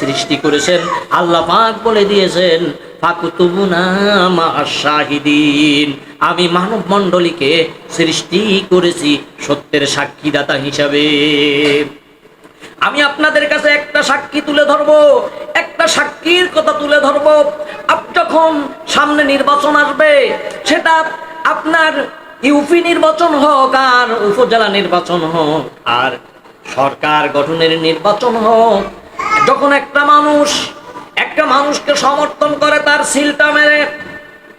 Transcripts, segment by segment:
সৃষ্টি করেছেন, আল্লাহ পাক বলে দিয়েছেন আমি মানব মণ্ডলীকে সৃষ্টি করেছি সত্যের সাক্ষীদাতা হিসাবে। আমি আপনাদের কাছে একটা সাক্ষী তুলে ধরবো, একটা সাক্ষীর কথা তুলে ধরবো। যখন সামনে নির্বাচন আসবে, সেটা আপনার ইউপি নির্বাচন হোক আর উপজেলা নির্বাচন হোক, আর সরকার গঠনের নির্বাচন হোক যখন একটা মানুষ একটা মানুষকে সমর্থন করে তার সিলটা মেরে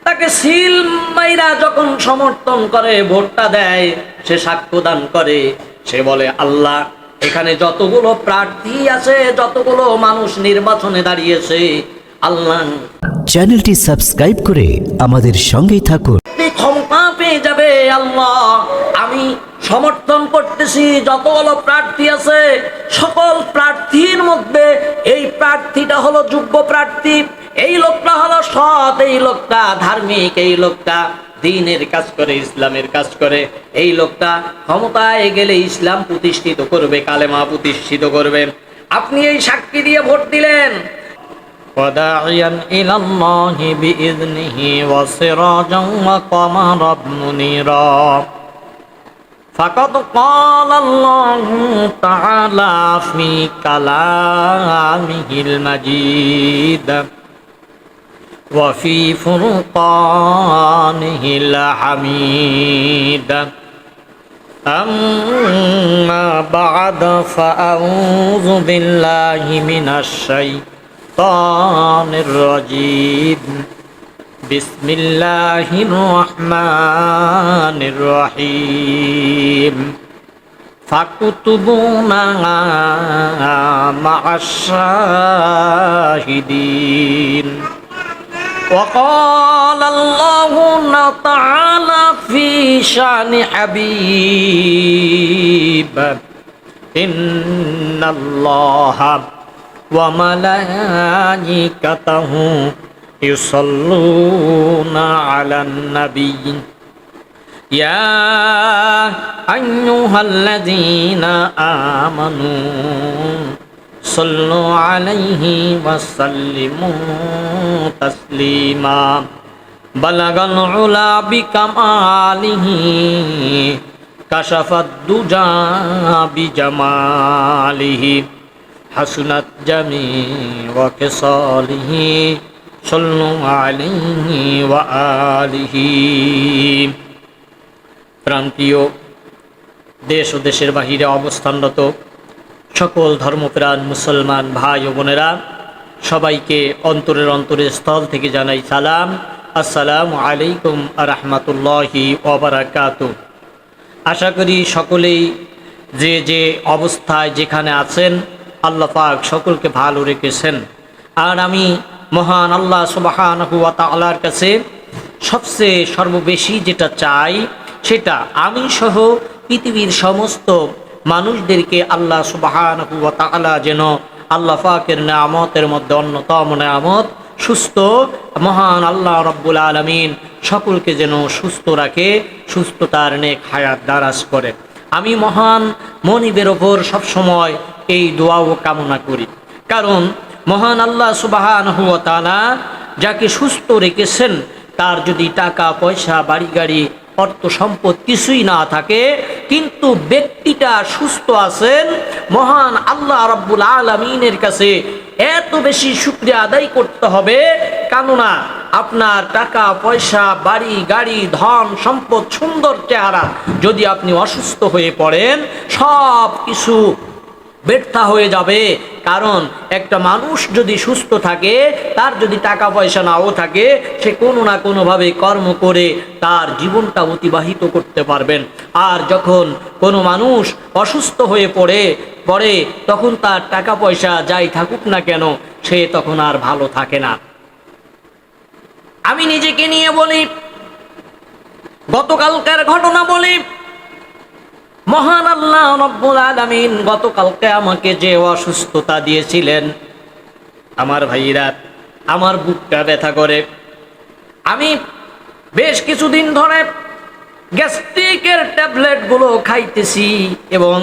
তাকে সিল মাইরা যখন সমর্থন করে ভোটটা দেয় সে সাক্ষ্য দান করে। সে বলে আল্লাহ এখানে যতগুলো প্রার্থী আছে যতগুলো মানুষ নির্বাচনে দাঁড়িয়েছে আল্লাহ চ্যানেলটি সাবস্ক্রাইব করে আমাদের সঙ্গেই থাকুন। ক্ষমতা পেয়ে যাবে আল্লাহ। আমি সমর্থন করতেছি যতগুলো প্রার্থী আছে সকল প্রার্থীর মধ্যে এই প্রার্থীটা হলো যোগ্য প্রার্থী এই লোকটা হলো সৎ এই লোকটা ধার্মিক এই লোকটা দিনের কাজ করে ইসলামের কাজ করে এই লোকটা ক্ষমতায় গেলে ইসলাম প্রতিষ্ঠিত করবে কালেমা প্রতিষ্ঠিত করবে আপনি এই সাক্ষী দিয়ে ভোট দিলেন وداعيا إلى الله بإذنه وسراجا وقمرا منيرا فقد قال الله تعالى في كلامه المجيد وفي فرقانه الحميد أما بعد فأعوذ بالله من الشيطان الرجيم بسم الله الرحمن الرحيم فاكتبونا مع الشاهدين وقال الله تعالى في شان حبيب إن الله وملائكته يصلون على النبي. يا أيها الذين آمنوا صلوا عليه وسلموا تسليما. بلغ العلا بكماله كشف الدجى بجماله حسنت جميع وكصاله صلوا عليه وآله প্রান্তীয় দেশ ও দেশের বাহিরে অবস্থানরত সকল ধর্মপ্রাণ মুসলমান ভাই ও বোনেরা সবাইকে অন্তরের অন্তরের স্থল থেকে জানাই সালাম আসসালামু আলাইকুম রহমতুল্লাহি ওবরাকাত আশা করি সকলেই যে যে অবস্থায় যেখানে আছেন আল্লাহ পাক সকলকে ভালো রেখেছেন আর আমি মহান আল্লাহ সুবাহান হুয়া তালার কাছে সবচেয়ে সর্ববেশি যেটা চাই সেটা আমি সহ পৃথিবীর সমস্ত মানুষদেরকে আল্লাহ সুবাহান হুয়া তালা যেন আল্লাহ পাকের নামতের মধ্যে অন্যতম নামত সুস্থ, মহান আল্লাহ রব্বুল আলমিন সকলকে যেন সুস্থ রাখে, সুস্থতার নেক হায়াত দারাজ করে। আমি মহান মনিবের ওপর সবসময় এই দোয়াও কামনা করি। কারণ মহান আল্লাহ সুবাহান হুয়া যাকে সুস্থ রেখেছেন, তার যদি টাকা, পয়সা, বাড়ি, গাড়ি, অর্থ, সম্পদ কিছুই না থাকে, কিন্তু ব্যক্তিটা সুস্থ আছেন, মহান আল্লাহ রাব্বুল আলমিনের কাছে এত বেশি শুক্রিয়া আদায় করতে হবে, কেননা আপনার টাকা, পয়সা, বাড়ি, গাড়ি, ধন, সম্পদ, সুন্দর চেহারা, যদি আপনি অসুস্থ হয়ে পড়েন সব কিছু ব্যর্থা হয়ে যাবে। কারণ একটা মানুষ যদি সুস্থ থাকে, তার যদি টাকা পয়সা নাও থাকে, সে কোনো না কোনোভাবে কর্ম করে তার জীবনটা অতিবাহিত করতে পারবেন। আর যখন কোনো মানুষ অসুস্থ হয়ে পড়ে পড়ে, তখন তার টাকা পয়সা যাই থাকুক না কেন, সে তখন আর ভালো থাকে না। আমি নিজেকে নিয়ে বলি, গতকালকার ঘটনা বলি মহান আল্লাহ রব্বুল আলামিন গতকালকে আমাকে যে অসুস্থতা দিয়েছিলেন, আমার ভাইরা, আমার বুকটা ব্যথা করে। আমি বেশ কিছুদিন ধরে গ্যাস্ট্রিকের ট্যাবলেটগুলো খাইতেছি এবং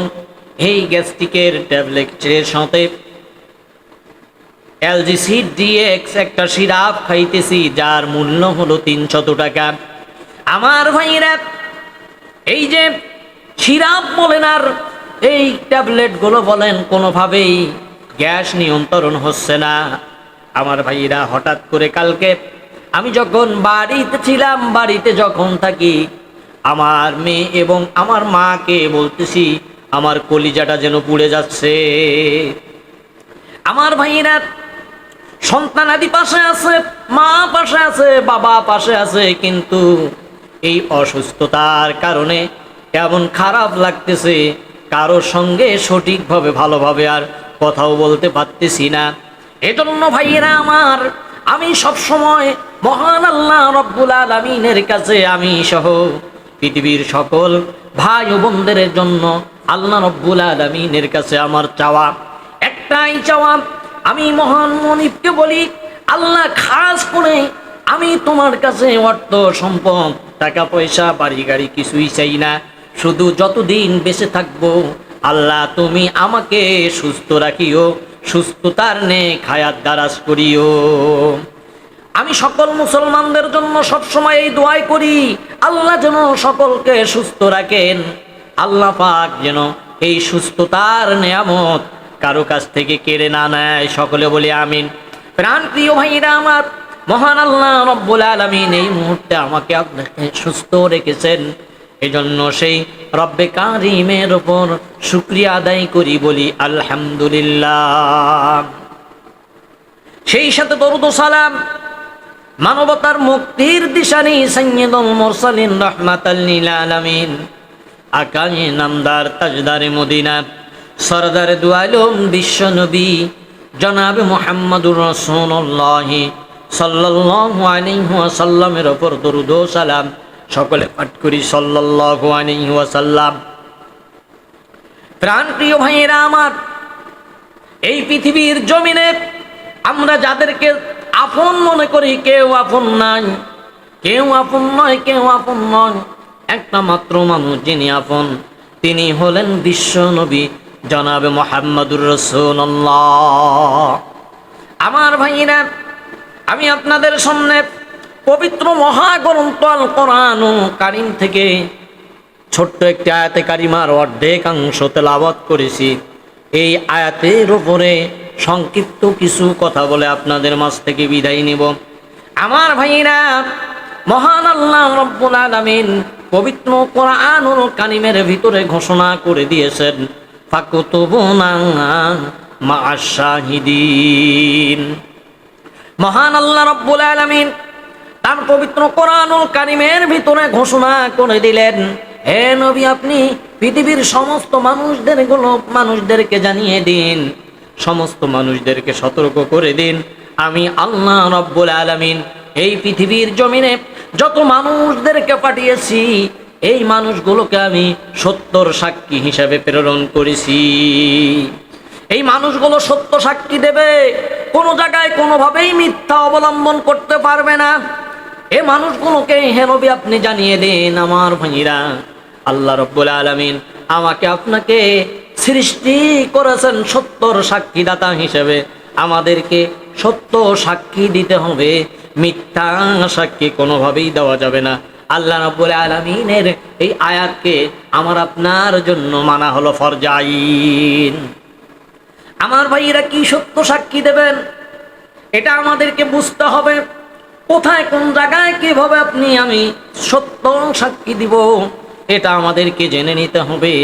এই গ্যাস্ট্রিকের ট্যাবলেটের সাথে এলজি সিড ডিএক্স একটা সিরাপ খাইতেছি, যার মূল্য হলো তিনশত টাকা। আমার ভাইরা, এই যে সিরাপ বলেন আর এই ট্যাবলেটগুলো বলেন কোনোভাবেই গ্যাস নিয়ন্ত্রণ হচ্ছে না। আমার ভাইরা হঠাৎ করে কালকে আমি যখন বাড়িতে ছিলাম, বাড়িতে যখন থাকি, আমার মেয়ে এবং আমার মাকে বলতেছি, আমার কলিজাটা যেন পুড়ে যাচ্ছে। আমার ভাইরা সন্তান আদি পাশে আছে, মা পাশে আছে, বাবা পাশে আছে, কিন্তু এই অসুস্থতার কারণে এমন খারাপ লাগতেছে, কারও সঙ্গে সঠিকভাবে, ভালোভাবে আর কথাও বলতে পারতেছি না। এজন্য ভাইয়েরা আমার, আমি সব সময় মহান আল্লাহ রব্বুল আলমিনের কাছে আমি সহ পৃথিবীর সকল ভাই ও বোনদের জন্য আল্লাহ রব্বুল আলমিনের কাছে আমার চাওয়া। একটাই চাওয়া, আমি মহান মনিবকে বলি, আল্লাহ খাস করে আমি তোমার কাছে অর্থ, সম্পদ, টাকা পয়সা, বাড়ি গাড়ি কিছুই চাই না। শুধু যতদিন বেঁচে থাকব, আল্লাহ তুমি আমাকে সুস্থ রাখিও, সুস্থতার নে খায়াত দারাজ করিও। আমি সকল মুসলমানদের জন্য সবসময় এই দোয়াই করি, আল্লাহ যেন সকলকে সুস্থ রাখেন। আল্লাহ পাক যেন এই সুস্থতার নিয়ামত কারও কাছ থেকে কেড়ে না নেয়, সকলে বলে আমিন। প্রাণ প্রিয় ভাইরা আমার, মহান আল্লাহ রব্বুল আলমিন এই মুহূর্তে আমাকে আপনাকে সুস্থ রেখেছেন। এজন্য সেই রব্বে কারিমের ওপর শুক্রিয়া আদায় করি বলি, আলহামদুলিল্লাহ। সেই সাথে দরুদ সালাম, মানবতার মুক্তির দিশানি সৈয়দুল মুরসালিন রহমাতাল্লিল আলামিন। আকাশে নামদার তাজদারে মদিনা, সরদার দুয়ালম বিশ্ব নবী, জনাব মোহাম্মদুর রসুল্লাহ সাল্লাল্লাহু আলাইহি ওয়াসাল্লামের ওপর দরুদ সালাম। সকলে পাঠ করি সাল্লাল্লাহু প্রাণ প্রিয় ভাইয়েরা আমার, এই পৃথিবীর জমিনে আমরা যাদেরকে আপন মনে করি, কেউ আপন নাই, কেউ আপন নয়, কেউ আপন নয় একটা মাত্র মানুষ যিনি আপন, তিনি হলেন বিশ্ব নবী, জনাবে মোহাম্মদুর রসুল্লাহ আমার ভাইরা আমি আপনাদের সামনে পবিত্র মহাগ্রন্থ আল কোরআন কারিম থেকে ছোট্ট একটি আয়াতে কারিমার অর্ধেকাংশ তেলাবত করেছি। এই আয়াতের উপরে সংক্ষিপ্ত কিছু কথা বলে আপনাদের মাঝ থেকে বিদায় নিব। আমার ভাইরা মহান আল্লাহ রব্বুল আলামিন পবিত্র কোরআনুল কানিমের ভিতরে ঘোষণা করে দিয়েছেন, ফাকুতুবুনা মা শাহিদিন মহান আল্লাহ রব্বুল আলামিন তার পবিত্র কোরআনুল কারিমের ভিতরে ঘোষণা করে দিলেন, হে নবী, আপনি পৃথিবীর সমস্ত মানুষদেরগুলো, মানুষদেরকে জানিয়ে দিন। সমস্ত মানুষদেরকে সতর্ক করে দিন। আমি আল্লাহ রব্বুল আলামিন এই পৃথিবীর জমিনে যত মানুষদেরকে পাঠিয়েছি, এই মানুষগুলোকে আমি সত্যর সাক্ষী হিসাবে প্রেরণ করেছি। এই মানুষগুলো সত্য সাক্ষী দেবে, কোনো জায়গায় কোনোভাবেই মিথ্যা অবলম্বন করতে পারবে না। এ মানুষগুলোকে হেনবি আপনি জানিয়ে দিন আমার ভাইরা। আল্লাহ রব্বুল আলমিন আমাকে আপনাকে সৃষ্টি করেছেন সত্যর সাক্ষীদাতা হিসেবে। আমাদেরকে সত্য সাক্ষী দিতে হবে, মিথ্যা সাক্ষী কোনোভাবেই দেওয়া যাবে না। আল্লাহ রব্বুল আলমিনের এই আয়াতকে আমার আপনার জন্য মানা হলো ফরজাইন আমার ভাইয়েরা কি সত্য সাক্ষী দেবেন? এটা আমাদেরকে বুঝতে হবে। কোথায়, কোন জায়গায়, কীভাবে আপনি আমি সত্য সাক্ষী দিব, এটা আমাদেরকে জেনে নিতে হবে।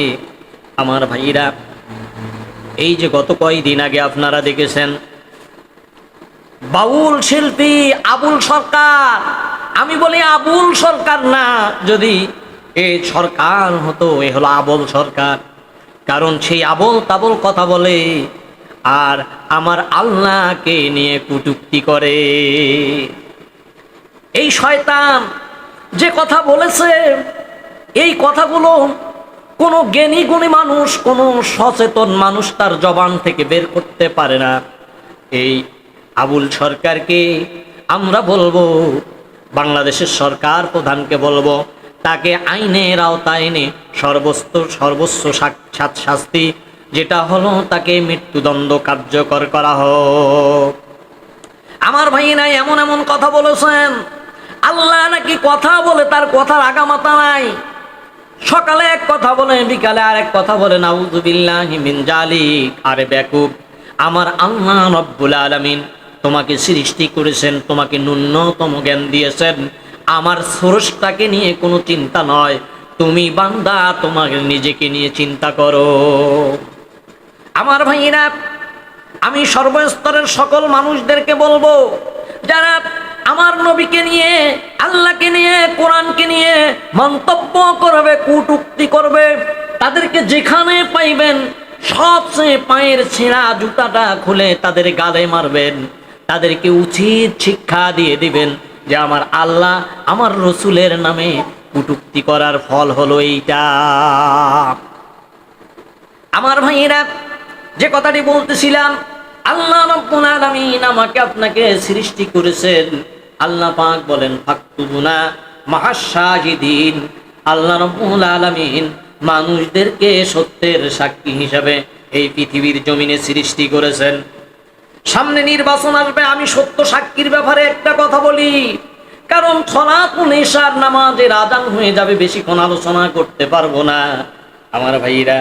আমার ভাইয়েরা এই যে গত কয়েকদিন আগে আপনারা দেখেছেন, বাউল শিল্পী আবুল সরকার। আমি বলি আবুল সরকার না, যদি এ সরকার হতো, এ হলো আবল সরকার। কারণ সেই আবল তাবল কথা বলে, আর আমার আল্লাহকে নিয়ে কুটুক্তি করে। এই শয়তান যে কথা বলেছে, এই কথাগুলো কোনো জ্ঞানী গুণী মানুষ, কোনো সচেতন মানুষ তার জবান থেকে বের করতে পারে না। এই আবুল সরকারকে আমরা বলব, বাংলাদেশের সরকার প্রধানকে বলব, তাকে আইনের আওতায় এনে সর্বস্ব সাক্ষাৎ শাস্তি, যেটা হলো তাকে মৃত্যুদণ্ড কার্যকর করা হোক। আমার ভাই নাই এমন এমন কথা বলেছেন আল্লাহ নাকি কথা বলে, তার কথার আগামাতা নাই। সকালে এক কথা বলে, বিকালে আর এক কথা বলে আরে বেকুব, আমার আল্লাহ রব্বুল আলামিন তোমাকে সৃষ্টি করেছেন, তোমাকে ন্যূনতম জ্ঞান দিয়েছেন। আমার স্রষ্টাকে নিয়ে কোনো চিন্তা নয়, তুমি বান্দা, তোমাকে নিজেকে নিয়ে চিন্তা করো। আমার ভাইয়েরা, আমি সর্বস্তরের সকল মানুষদেরকে বলব, যারা আমার নবীকে নিয়ে, আল্লাহকে নিয়ে, কোরআনকে নিয়ে মন্তব্য করবে, কুটুক্তি করবে। তাদেরকে যেখানে পাইবেন সবচেয়ে পায়ের ছেঁড়া জুতাটা খুলে তাদের গালে মারবেন। তাদেরকে উচিত শিক্ষা দিয়ে দিবেন যে আমার আল্লাহ আমার রসুলের নামে কুটুক্তি করার ফল হলো এইটা। আমার ভাইয়েরা, যে কথাটি বলতেছিলাম আল্লাহ রাব্বুল আলামিন আমাকে আপনাকে সৃষ্টি করেছেন। আল্লাহ পাক বলেন ফাকতুবুনা মাহাশাহিদিন। আল্লাহ রাব্বুল আলামিন মানুষদেরকে সত্যের সাক্ষী হিসাবে এই পৃথিবীর জমিনে সৃষ্টি করেছেন। সামনে নির্বাচন আসবে, আমি সত্য সাক্ষীর ব্যাপারে একটা কথা বলি। কারণ সনাতন নামাজের আদান হয়ে যাবে, বেশিক্ষণ আলোচনা করতে পারব না। আমার ভাইরা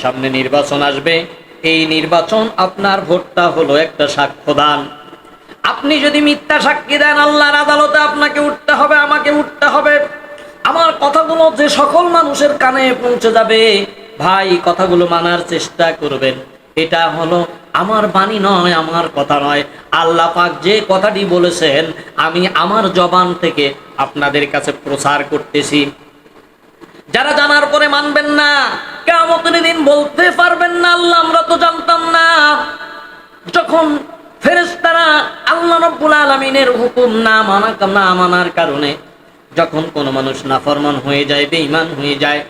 সামনে নির্বাচন আসবে এই নির্বাচন আপনার ভোটটা হলো একটা সাক্ষ্যদান। আপনি যদি মিথ্যা সাক্ষী দেন, আল্লাহর আদালতে আপনাকে উঠতে হবে, আমাকে উঠতে হবে। আমার কথাগুলো যে সকল মানুষের কানে পৌঁছে যাবে, ভাই, কথাগুলো মানার চেষ্টা করবেন। এটা হলো আমার বাণী নয়, আমার কথা নয়। আল্লাহ পাক যে কথাটি বলেছেন, আমি আমার জবান থেকে আপনাদের কাছে প্রচার করতেছি। যারা জানার পরে মানবেন না কেমতের দিন বলতে পারবেন না, আল্লাহ, আমরা তো জানতাম না। যখন ফেরেশতারা আল্লাহ রাব্বুল আলামিনের হুকুম না মানা, না মানার কারণে যখন কোনো মানুষ নাফরমান হয়ে যায়, বেঈমান হয়ে যায়,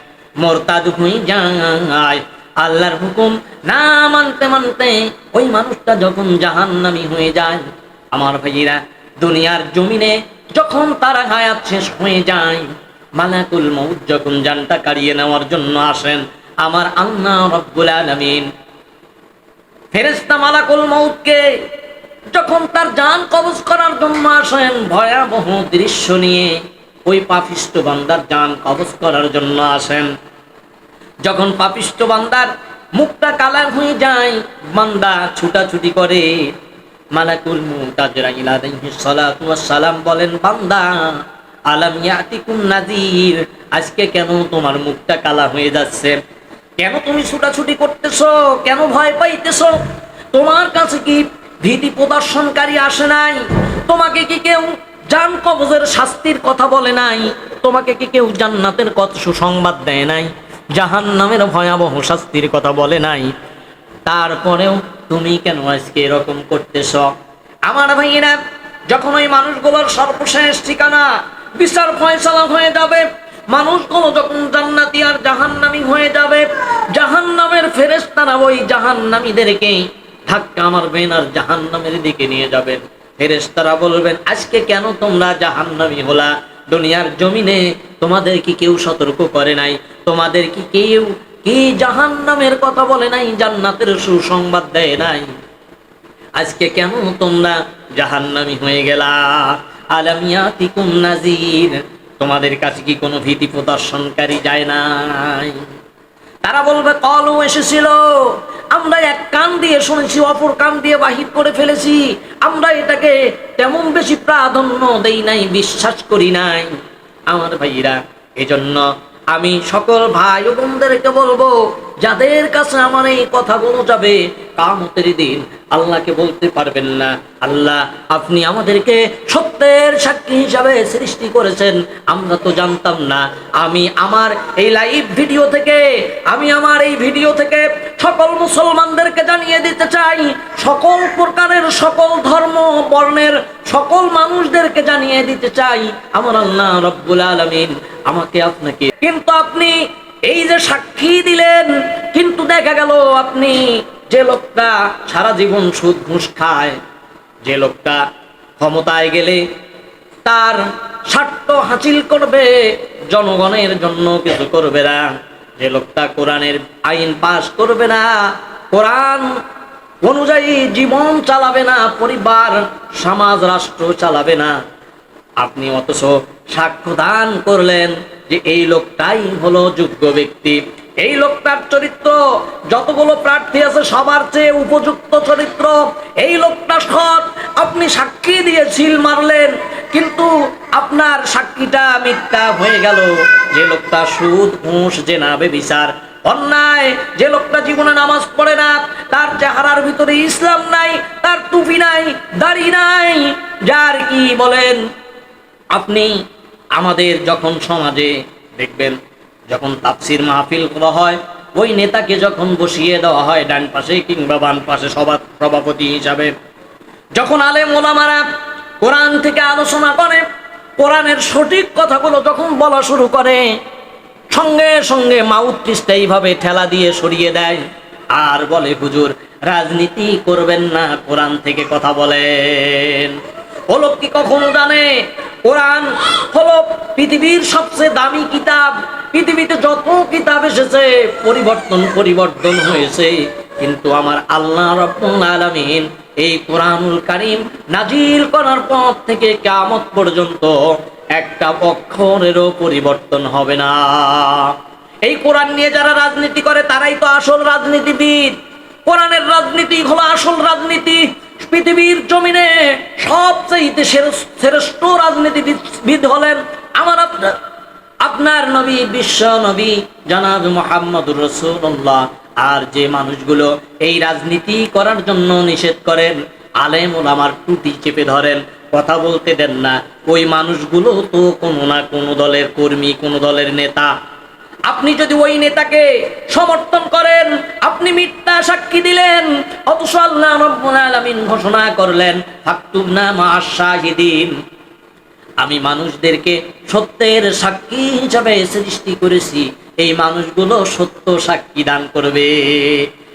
মোরতাদ হয়ে যায়, আল্লাহর হুকুম না মানতে মানতে ওই মানুষটা যখন জাহান্নামী হয়ে যায়, আমার ভাইয়েরা, দুনিয়ার জমিনে যখন তারা হায়াত শেষ হয়ে যায় মালাকুল মউত যখন জানটা কাড়িয়ে নেওয়ার জন্য আসেন, আমার আল্লাহ রব্বুল আলামিন ফেরেস্তা মালাকুল মউতকে যখন তার জান কবজ করার জন্য আসেন, ভয়াবহ দৃশ্য নিয়ে ওই পাপিষ্ট বান্দার জান কবজ করার জন্য আসেন। যখন পাপিষ্ট বান্দার মুখটা কালার হয়ে যায়, বান্দা ছুটাছুটি করে মালাকুল ওয়াস সালাম বলেন, বান্দা আলাম ইয়াতিকুম নাযীর। আজকে কেন তোমার মুখটা কালা হয়ে যাচ্ছে? কেন তুমি ছুটাছুটি করতেছো? কেন ভয় পাইতেছ? তোমার কাছে কি ভীতি প্রদর্শনকারী আসে নাই? তোমাকে কি কেউ জান কবজের শাস্তির কথা বলে নাই? তোমাকে কি কেউ জান্নাতের কত সুসংবাদ দেয় নাই? জাহান নামের ভয়াবহ শাস্তির কথা বলে নাই? তারপরেও তুমি কেন আজকে এরকম করতেছ? আমার ভাইয়েরা, যখন ওই মানুষগুলোর সর্বশেষ ঠিকানা বিচার ফয়সালা হয়ে যাবে। মানুষগুলো যখন জান্নাতি আর জাহান্নামি হয়ে যাবে, জাহান্নামের ফেরেশতারা ওই জাহান্নামীদেরকে ধাক্কা মারবেন আর জাহান্নামের দিকে নিয়ে যাবেন। ফেরেশতারা বলবেন, আজকে কেন তোমরা জাহান্নামী হলা? দুনিয়ার জমিনে তোমাদের কি কেউ সতর্ক করে নাই? তোমাদের কি কেউ কি জাহান্নামের কথা বলে নাই, জান্নাতের সুসংবাদ দেয় নাই? আজকে কেন তোমরা জাহান্নামি হয়ে গেলা? আলামিয়াতিকুম নাজির তোমাদের কাছে কি কোনো ভীতি প্রদর্শনকারী যায় নাই? তারা বলবে, কলও এসেছিল। আমরা এক কান দিয়ে শুনেছি, অপর কান দিয়ে বাহির করে ফেলেছি। আমরা এটাকে তেমন বেশি প্রাধান্য দেই নাই, বিশ্বাস করি নাই। আমার ভাইরা, এজন্য আমি সকল ভাই বোনদেরকে বলব, যাদের কাছে আমার এই কথাগুলো যাবে কামতের দিন আল্লাহকে বলতে পারবেন না। আল্লাহ, আপনি আমাদেরকে সত্যের সাক্ষী হিসাবে সৃষ্টি করেছেন। আমরা তো জানতাম না। আমি আমার এই লাইভ ভিডিও থেকে, আমি আমার এই ভিডিও থেকে সকল মুসলমানদেরকে জানিয়ে দিতে চাই। সকল প্রকারের সকল ধর্ম, বর্ণের সকল মানুষদেরকে জানিয়ে দিতে চাই। আমার আল্লাহ রব্বুল আলমিন আমাকে আপনাকে কিন্তু আপনি এই যে সাক্ষী দিলেন, কিন্তু দেখা গেল আপনি যে লোকটা সারা জীবন সুদ ঘুষ খায়, যে লোকটা ক্ষমতায় গেলে তার স্বার্থ হাসিল করবে, জনগণের জন্য কিছু করবে না। যে লোকটা কোরআনের আইন পাশ করবে না, কোরআন অনুযায়ী জীবন চালাবে না, পরিবার, সমাজ, রাষ্ট্র চালাবে না। আপনি অথচ সাক্ষ্য দান করলেন যে এই লোকটাই হলো যোগ্য ব্যক্তি। এই লোকটার চরিত্র, যতগুলো প্রার্থী আছে সবার চেয়ে উপযুক্ত চরিত্র। এই লোকটা সৎ, আপনি সাক্ষী দিয়ে ছিল মারলেন, কিন্তু আপনার সাক্ষীটা মিথ্যা হয়ে গেল। যে লোকটা সুদ, ঘুষ জেনাবে বিচার অন্যায়, যে লোকটা জীবনে নামাজ পড়ে না, তার চেহারার ভিতরে ইসলাম নাই, তার টুপি নাই, দাড়ি নাই, যার কি বলেন? আপনি আমাদের যখন সমাজে দেখবেন যখন তাফসির মাহফিল করা হয়, ওই নেতাকে যখন বসিয়ে দেওয়া হয় ডান পাশে কিংবা বাম পাশে সবার সভাপতি হিসাবে, যখন আলেম ওলামারা কোরআন থেকে আলোচনা করে, কোরআনের সঠিক কথাগুলো যখন বলা শুরু করে, সঙ্গে সঙ্গে মাউথপিসটা এইভাবে ঠেলা দিয়ে সরিয়ে দেয়, আর বলে, হুজুর, রাজনীতি করবেন না, কোরআন থেকে কথা বলেন। ও লোক কি কখনো জানে? কোরআন হলো পৃথিবীর সবচেয়ে দামি কিতাব। পৃথিবীতে যত কিতাব এসেছে, পরিবর্তন পরিবর্তন হয়েছে। কিন্তু আমার আল্লাহ রব্বুল আলামিন এই কোরআনুল কারীম নাজিল করার পর থেকে কিয়ামত পর্যন্ত একটা অক্ষরেরও পরিবর্তন হবে না। এই কোরআন নিয়ে যারা রাজনীতি করে, তারাই তো আসল রাজনীতিবিদ। কোরআনের রাজনীতি হলো আসল রাজনীতি। পৃথিবীর জমিনে সবচেয়ে শ্রেষ্ঠ রাজনীতিবিদ হলেন আমার আপনার আপনার নবী, বিশ্ব নবী, জনাব মোহাম্মদুর রসুল্লাহ আর যে মানুষগুলো এই রাজনীতি করার জন্য নিষেধ করেন আলেম ওলামার টুটি চেপে ধরেন, কথা বলতে দেন না। ওই মানুষগুলো তো কোনো না কোনো দলের কর্মী, কোনো দলের নেতা। আপনি যদি ওই নেতাকে সমর্থন করেন, আপনি মিথ্যা সাক্ষী দিলেন, অথচ ঘোষণা করলেন আমি মানুষদেরকে সত্যের সাক্ষী হিসাবে সৃষ্টি করেছি। এই মানুষগুলো সত্য সাক্ষী দান করবে।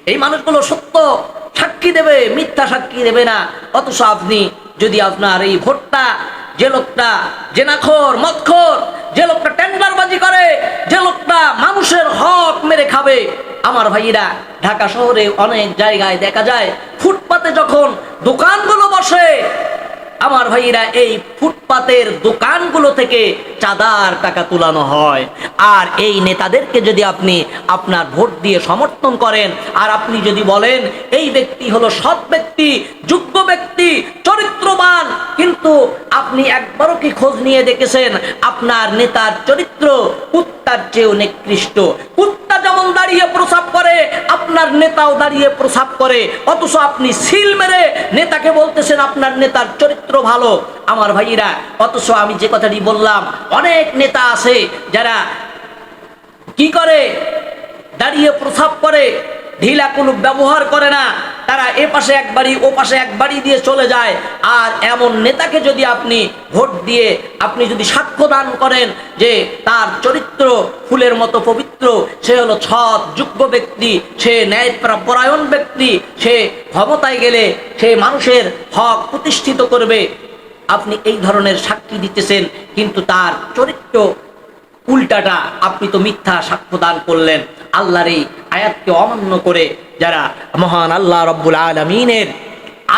এই মানুষগুলো সত্য সাক্ষী দেবে, মিথ্যা সাক্ষী দেবে না। অথচ আপনি যদি আপনার এই ভোটটা যে লোকটা জেনাখোর, মদখোর, যে লোকটা টেন্ডারবাজি করে, যে লোকটা মানুষের হক মেরে খাবে। আমার ভাইরা ঢাকা শহরে অনেক জায়গায় দেখা যায়, ফুটপাতে যখন দোকানগুলো বসে, আমার ভাইরা এই ফুটপাতের দোকানগুলো থেকে চাঁদার টাকা তুলানো হয়। আর এই নেতাদেরকে যদি আপনি আপনার ভোট দিয়ে সমর্থন করেন, আর আপনি যদি বলেন, এই ব্যক্তি হলো সৎ ব্যক্তি, যোগ্য ব্যক্তি, চরিত্রবান, কিন্তু আপনি একবারও কি খোঁজ নিয়ে দেখেছেন, আপনার নেতার চরিত্র কুত্তার চেয়েও নিকৃষ্ট। কুত্তা যেমন দাঁড়িয়ে প্রসাব করে, আপনার নেতাও দাঁড়িয়ে প্রসাব করে। অথচ আপনি সিল মেরে নেতাকে বলতেছেন, আপনার নেতার চরিত্র ভালো। আমার ভাইয়েরা অথচ আমি যে কথাটি বললাম, অনেক নেতা আছে যারা কি করে? দাঁড়িয়ে প্রসাব করে, ঢিলা কোনো ব্যবহার করে না। তারা এ পাশে এক বাড়ি, ও পাশে এক বাড়ি দিয়ে চলে যায়। আর এমন নেতাকে যদি আপনি ভোট দিয়ে, আপনি যদি সাক্ষ্য দান করেন যে তার চরিত্র ফুলের মতো পবিত্র, সে হলো সৎ, যোগ্য ব্যক্তি, সে ন্যায় পরায়ণ ব্যক্তি, সে ক্ষমতায় গেলে সে মানুষের হক প্রতিষ্ঠিত করবে। আপনি এই ধরনের সাক্ষী দিতেছেন, কিন্তু তার চরিত্র উল্টাটা আপনি তো মিথ্যা সাক্ষ্য দান করলেন। আল্লাহর এই আয়াতকে অমান্য করে যারা মহান আল্লাহ রব্বুল আলমিনের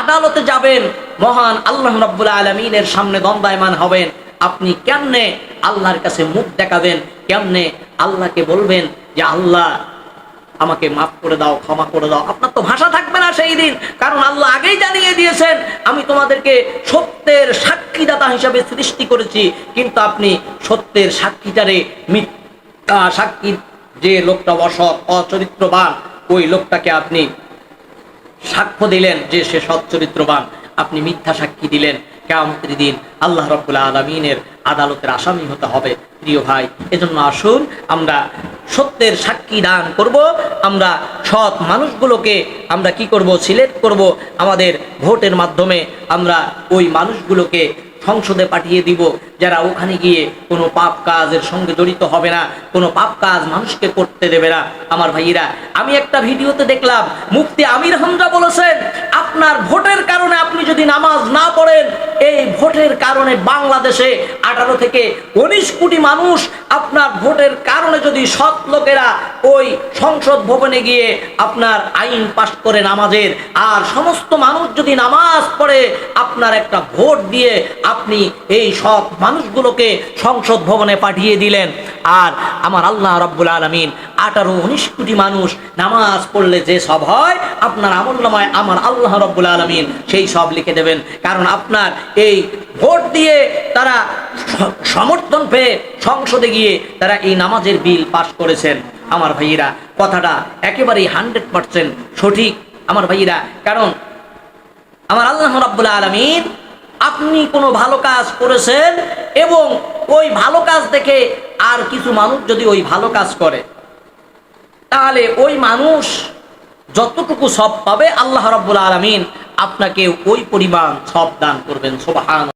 আদালতে যাবেন, মহান আল্লাহ রব্বুল আলমিনের সামনে দ্বন্দ্বায়মান হবেন, আপনি কেমনে আল্লাহর কাছে মুখ দেখাবেন, কেমনে আল্লাহকে বলবেন যে আল্লাহ আমাকে মাফ করে দাও, ক্ষমা করে দাও। আপনার তো ভাষা থাকবে না সেই দিন। কারণ আল্লাহ আগেই জানিয়ে দিয়েছেন, আমি তোমাদেরকে সত্যের সাক্ষীদাতা হিসাবে সৃষ্টি করেছি, কিন্তু আপনি সত্যের সাক্ষীটারে মিথ্যা সাক্ষী যে লোকটা অসৎ, অচরিত্রবান, ওই লোকটাকে আপনি সাক্ষ্য দিলেন যে সে সৎ চরিত্রবান আপনি মিথ্যা সাক্ষী দিলেন। কেমতের দিন আল্লাহ রব্বুল আলমিনের আদালতের আসামি হতে হবে। প্রিয় ভাই, এজন্য আসুন, আমরা সত্যের সাক্ষী দান করব, আমরা সৎ মানুষগুলোকে আমরা কি করব, সিলেক্ট করব, আমাদের ভোটের মাধ্যমে আমরা ওই মানুষগুলোকে সংসদে পাঠিয়ে দিব। যারা ওখানে গিয়ে কোনো পাপ কাজের সঙ্গে জড়িত হবে না, কোনো পাপ কাজ মানুষকে করতে দেবে না। আমার ভাইয়েরা, আমি একটা ভিডিওতে দেখলাম, মুফতি আমির হামজা বলেছেন, আপনার ভোটের কারণে আপনি যদি নামাজ না পড়েন, এই ভোটের কারণে বাংলাদেশে আঠারো থেকে উনিশ কোটি মানুষ আপনার ভোটের কারণে যদি সৎ লোকেরা ওই সংসদ ভবনে গিয়ে আপনার আইন পাশ করে নামাজের, আর সমস্ত মানুষ যদি নামাজ পড়ে, আপনার একটা ভোট দিয়ে আপনি এই সব মানুষগুলোকে সংসদ ভবনে পাঠিয়ে দিলেন। আর আমার আল্লাহ রব্বুল আলমিন আঠারো উনিশ কোটি মানুষ নামাজ পড়লে যে সব হয়, আপনার আমল্লামায় আমার আল্লাহ রব্বুল আলমিন সেই সব লিখে দেবেন। কারণ আপনার এই ভোট দিয়ে তারা সমর্থন পেয়ে সংসদে গিয়ে তারা এই নামাজের বিল পাশ করেছেন। আমার ভাইয়েরা, কথাটা একেবারেই হান্ড্রেড পার্সেন্ট সঠিক। আমার ভাইয়েরা, কারণ আমার আল্লাহ রাব্বুল আলমিন আপনি কোনো ভালো কাজ করেছেন এবং ওই ভালো কাজ দেখে আর কিছু মানুষ যদি ওই ভালো কাজ করে, তাহলে ওই মানুষ যতটুকু সব পাবে, আল্লাহ রাব্বুল আলমিন আপনাকে ওই পরিমাণ সব দান করবেন সোবাহান